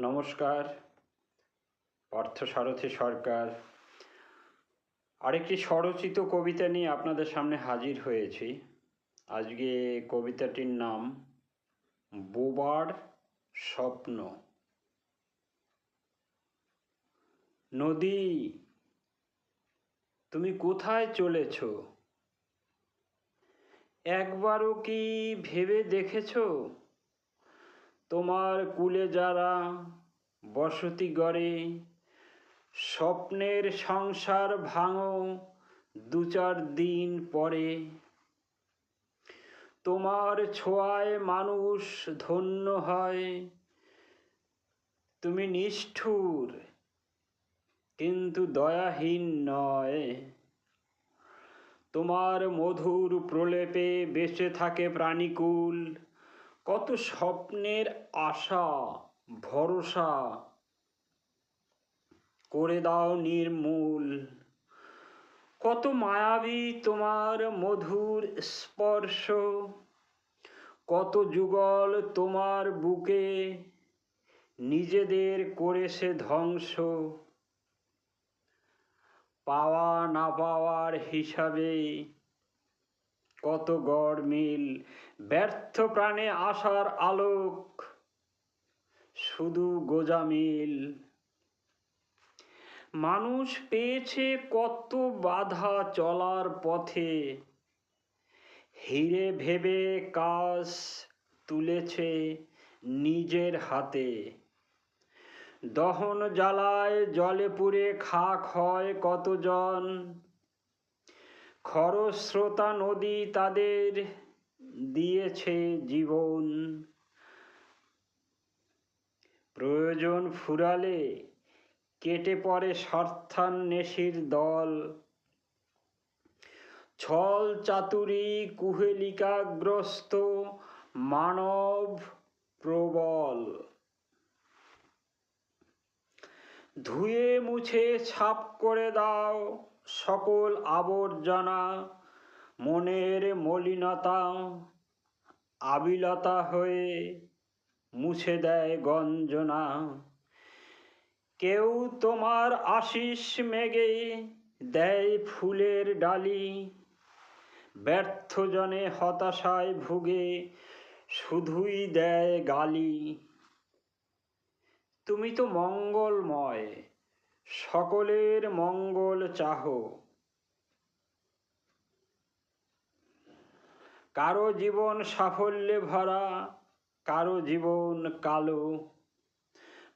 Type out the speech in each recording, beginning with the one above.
নমস্কার পার্থসারথী সরকার। আরেকটি স্বরচিত কবিতা নিয়ে আপনাদের সামনে হাজির হয়েছি। আজকে কবিতাটির নাম, বোবার স্বপ্ন। নদী, তুমি কোথায় চলেছ? একবারও কি ভেবে দেখেছ? তোমার কুলে যারা বসতি গড়ে, স্বপ্নের সংসার ভাঙো দু চার দিন পরে। তোমার ছোঁয়ায় মানুষ ধন্য হয়, তুমি নিষ্ঠুর কিন্তু দয়াহীন নয়। তোমার মধুর প্রলেপে বেঁচে থাকে প্রাণীকুল কত স্বপ্নের আশা, ভরসা করে দাও নির্মূল। কত মায়াবী তোমার মধুর স্পর্শ, কত যুগল তোমার বুকে নিজেদের করেছে ধ্বংস। পাওয়া না পাওয়ার হিসাবে কত গড় মিল ব্যর্থ প্রাণে আশার আলোক, শুধু গোজামিল মানুষ পেয়েছে কত বাধা চলার পথে, হিরে ভেবে কাজ তুলেছে নিজের হাতে। দহন জ্বালায় জলে পুড়ে খাক হয় কতজন খরস্রোতা নদী তাদের দিয়েছে জীবন। প্রয়োজন ফুরালে কেটে পড়ে স্বার্থান্বেষীর দল। ছল চাতুরি কুহেলিকাগ্রস্ত মানব প্রবল। ধুয়ে মুছে ছাপ করে দাও সকল আবর্জনা, মনের মলিনতা আবিলতা হয়ে মুছে দেয় গঞ্জনা। কেউ তোমার আশিস মেঘে দেয় ফুলের ডালি। ব্যর্থজনে হতাশায় ভুগে শুধুই দেয় গালি। তুমি তো মঙ্গলময়। সকলের মঙ্গল চাহ। কারও জীবন সাফল্যে ভরা, কারও জীবন কালো।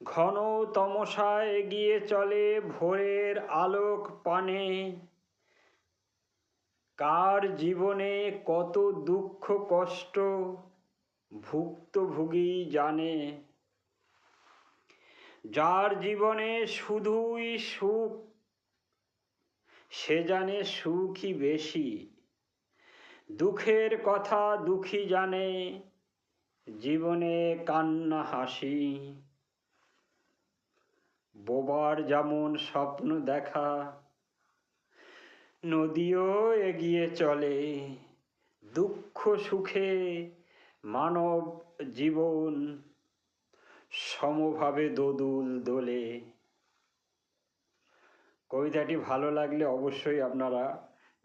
ঘন তমসায় এগিয়ে চলে ভোরের আলোক পানে। কার জীবনে কত দুঃখ কষ্ট ভুক্তভোগী জানে। যার জীবনে শুধুই সুখ, সে জানে সুখই বেশি। দুঃখের কথা দুঃখী জানে, জীবনে কান্না হাসি। বোবার যেমন স্বপ্ন দেখা, নদীও এগিয়ে চলে। দুঃখ সুখে মানব জীবন সমভাবে দোদুল দোলে। কবিতাটি ভালো লাগলে অবশ্যই আপনারা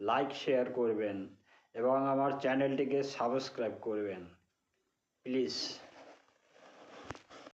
লাইক, শেয়ার করবেন এবং আমার চ্যানেলটিকে সাবস্ক্রাইব করবেন। প্লিজ।